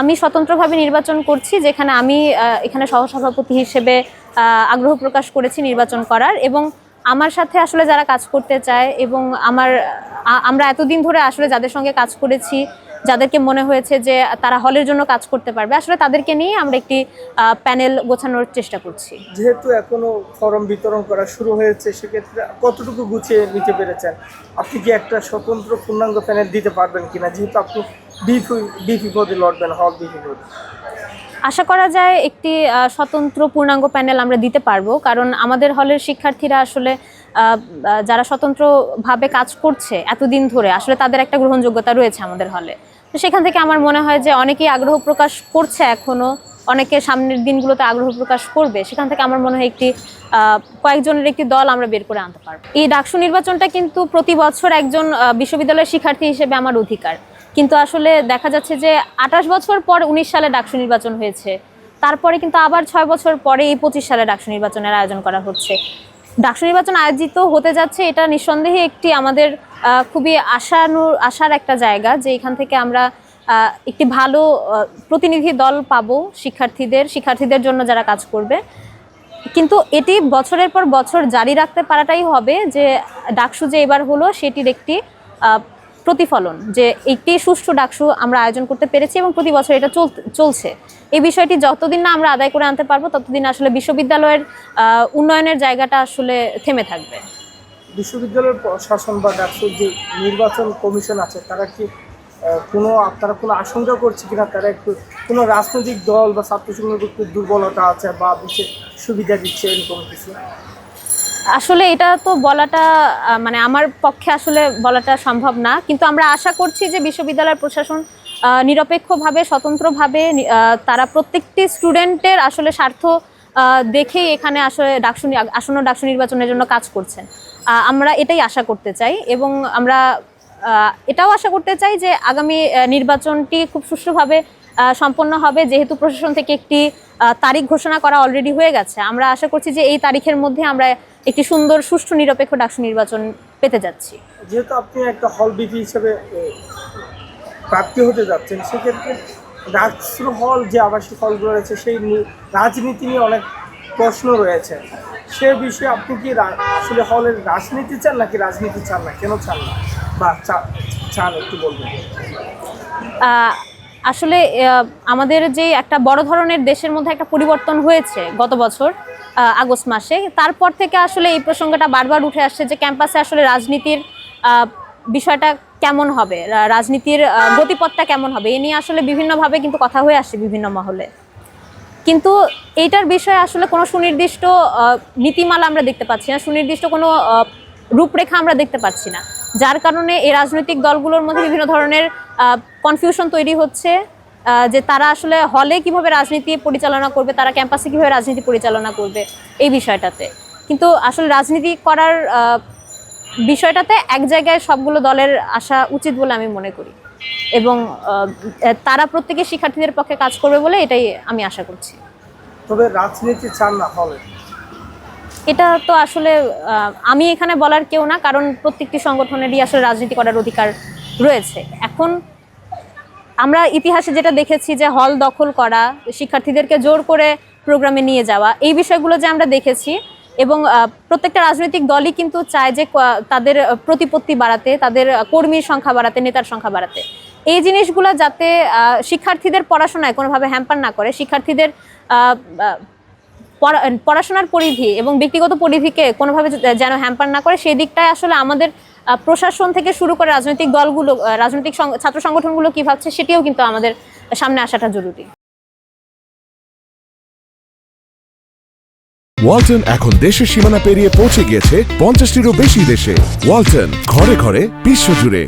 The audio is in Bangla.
আমি স্বতন্ত্রভাবে নির্বাচন করছি, যেখানে আমি এখানে সহসভাপতি হিসেবে আগ্রহ প্রকাশ করেছি নির্বাচন করার এবং আমার সাথে আসলে যারা কাজ করতে চায় এবং আমার আমরা এতদিন ধরে আসলে যাদের সঙ্গে কাজ করেছি যাদেরকে মনে হয়েছে যে তারা হলের জন্য কাজ করতে পারবে আসলে তাদেরকে নিয়ে আমরা একটি প্যানেল গোছানোর চেষ্টা করছি। যেহেতু এখনও ফরম বিতরণ করা শুরু হয়েছে সেক্ষেত্রে কতটুকু গুছিয়ে নিতে পেরেছেন? আপনি কি একটা স্বতন্ত্র পূর্ণাঙ্গ প্যানেল দিতে পারবেন কিনা? যেহেতু আপনি বিপি বিপি পদে লড়বেন হল বিপি পদে। আশা করা যায় একটি স্বতন্ত্র পূর্ণাঙ্গ প্যানেল আমরা দিতে পারব কারণ আমাদের হলের শিক্ষার্থীরা আসলে যারা স্বতন্ত্রভাবে কাজ করছে এতদিন ধরে আসলে তাদের একটা গ্রহণযোগ্যতা রয়েছে আমাদের হলে। তো সেখান থেকে আমার মনে হয় যে অনেকেই আগ্রহ প্রকাশ করছে এখনও। অনেকে সামনের দিনগুলোতে আগ্রহ প্রকাশ করবে। সেখান থেকে আমার মনে হয় একটি কয়েকজনের একটি দল আমরা বের করে আনতে পারব। এই ডাকসু নির্বাচনটা কিন্তু প্রতি বছর একজন বিশ্ববিদ্যালয়ের শিক্ষার্থী হিসেবে আমার অধিকার। কিন্তু আসলে দেখা যাচ্ছে যে আঠাশ বছর পর উনিশ সালে ডাকসু নির্বাচন হয়েছে। তারপরে কিন্তু আবার ছয় বছর পরে এই পঁচিশ সালে ডাকসু নির্বাচনের আয়োজন করা হচ্ছে। ডাকসু নির্বাচন আয়োজিত হতে যাচ্ছে, এটা নিঃসন্দেহে একটি আমাদের খুবই আশানু, আশার একটা জায়গা যে এখান থেকে আমরা একটি ভালো প্রতিনিধি দল পাবো শিক্ষার্থীদের শিক্ষার্থীদের জন্য যারা কাজ করবে। কিন্তু এটি বছরের পর বছর জারি রাখতে পারাটাই হবে যে ডাকসু যে এবার হলো সেটির একটি প্রতিফলন যে একটি সুষ্ঠু ডাকসু আমরা আয়োজন করতে পেরেছি এবং প্রতি বছর এটা চলছে। এই বিষয়টি যতদিন না আমরা আদায় করে আনতে পারব, ততদিন আসলে বিশ্ববিদ্যালয়ের উন্নয়নের জায়গাটা আসলে থেমে থাকবে। বিশ্ববিদ্যালয়ের প্রশাসন বা ডাকসুর যে নির্বাচন কমিশন আছে, তারা কি কোনো, তারা কোনো আশঙ্কা করছে কিনা? তারা একটু, কোনো রাজনৈতিক দল বা ছাত্র একটু দুর্বলতা আছে বা বিশেষ সুবিধা দিচ্ছে এরকম কিছু? আসলে এটা তো বলাটা মানে আমার পক্ষে আসলে বলাটা সম্ভব না। কিন্তু আমরা আশা করছি যে বিশ্ববিদ্যালয় প্রশাসন নিরপেক্ষভাবে, স্বতন্ত্রভাবে তারা প্রত্যেকটি স্টুডেন্টের আসলে স্বার্থ দেখেই এখানে আসলে ডাকসু, আসন্ন ডাকসু নির্বাচনের জন্য কাজ করছেন। আমরা এটাই আশা করতে চাই এবং আমরা এটাও আশা করতে চাই যে আগামী নির্বাচনটি খুব সুষ্ঠুভাবে সম্পন্ন হবে যেহেতু প্রশাসন থেকে একটি তারিখ ঘোষণা করা অলরেডি হয়ে গেছে। আমরা আশা করছি যে এই তারিখের মধ্যে আমরা একটি সুন্দর সুষ্ঠু নিরপেক্ষ ডাকসু নির্বাচন পেতে যাচ্ছি। যেহেতু আপনি একটা হল বিপি হিসেবে প্রাপ্তি হতে যাচ্ছেন সেক্ষেত্রে ডাকসুর হল যে আবাসিক হলগুলো রয়েছে সেই রাজনীতি নিয়ে অনেক প্রশ্ন রয়েছে। সে বিষয়ে আপনি কি আসলে হলের রাজনীতি চান নাকি রাজনীতি চান না? কেন চান না? বা চান একটু বলবেন। আসলে আমাদের যে একটা বড় ধরনের দেশের মধ্যে একটা পরিবর্তন হয়েছে গত বছর আগস্ট মাসে, তারপর থেকে আসলে এই প্রসঙ্গটা বারবার উঠে আসছে যে ক্যাম্পাসে আসলে রাজনীতির বিষয়টা কেমন হবে রাজনীতির গতিপথটা কেমন হবে, এ নিয়ে আসলে বিভিন্নভাবে কিন্তু কথা হয়ে আসছে বিভিন্ন মহলে। কিন্তু এইটার বিষয়ে আসলে কোনো সুনির্দিষ্ট নীতিমালা আমরা দেখতে পাচ্ছি না, সুনির্দিষ্ট কোনো রূপরেখা আমরা দেখতে পাচ্ছি না। যার কারণে এই রাজনৈতিক দলগুলোর মধ্যে বিভিন্ন ধরনের কনফিউশন তৈরি হচ্ছে যে তারা আসলে হলে কীভাবে রাজনীতি পরিচালনা করবে, তারা ক্যাম্পাসে কীভাবে রাজনীতি পরিচালনা করবে এই বিষয়টাতে। কিন্তু আসলে রাজনীতি করার বিষয়টাতে এক জায়গায় সবগুলো দলের আসা উচিত বলে আমি মনে করি। এবং তারা প্রত্যেকে শিক্ষার্থীদের পক্ষে কাজ করবে বলে এটাই আমি আশা করছি। তবে রাজনীতি চান না হলে এটা তো আসলে আমি এখানে বলার কেউ না, কারণ প্রত্যেকটি সংগঠনেরই আসলে রাজনীতি করার অধিকার রয়েছে। এখন আমরা ইতিহাসে যেটা দেখেছি যে হল দখল করা, শিক্ষার্থীদেরকে জোর করে প্রোগ্রামে নিয়ে যাওয়া, এই বিষয়গুলো যে আমরা দেখেছি এবং প্রত্যেকটা রাজনৈতিক দলই কিন্তু চায় যে তাদের প্রতিপত্তি বাড়াতে, তাদের কর্মীর সংখ্যা বাড়াতে, নেতার সংখ্যা বাড়াতে। এই জিনিসগুলো যাতে শিক্ষার্থীদের পড়াশোনায় কোনোভাবে হ্যাম্পার না করে, শিক্ষার্থীদের পড়াশোনার পরিধি এবং ব্যক্তিগত পরিধিকে কোনোভাবে যেন হ্যাম্পার না করে, সেই দিকটায় আসলে আমাদের প্রশাসন থেকে শুরু করে রাজনৈতিক দলগুলো রাজনৈতিক ছাত্র সংগঠনগুলো কি ভাবছে, সেটিও কিন্তু আমাদের সামনে আসাটা জরুরি। ওয়ালটন এখন দেশের সীমানা পেরিয়ে পৌঁছে গিয়েছে পঞ্চাশটিরও বেশি দেশে। ওয়ালটন, ঘরে ঘরে, বিশ্বজুড়ে।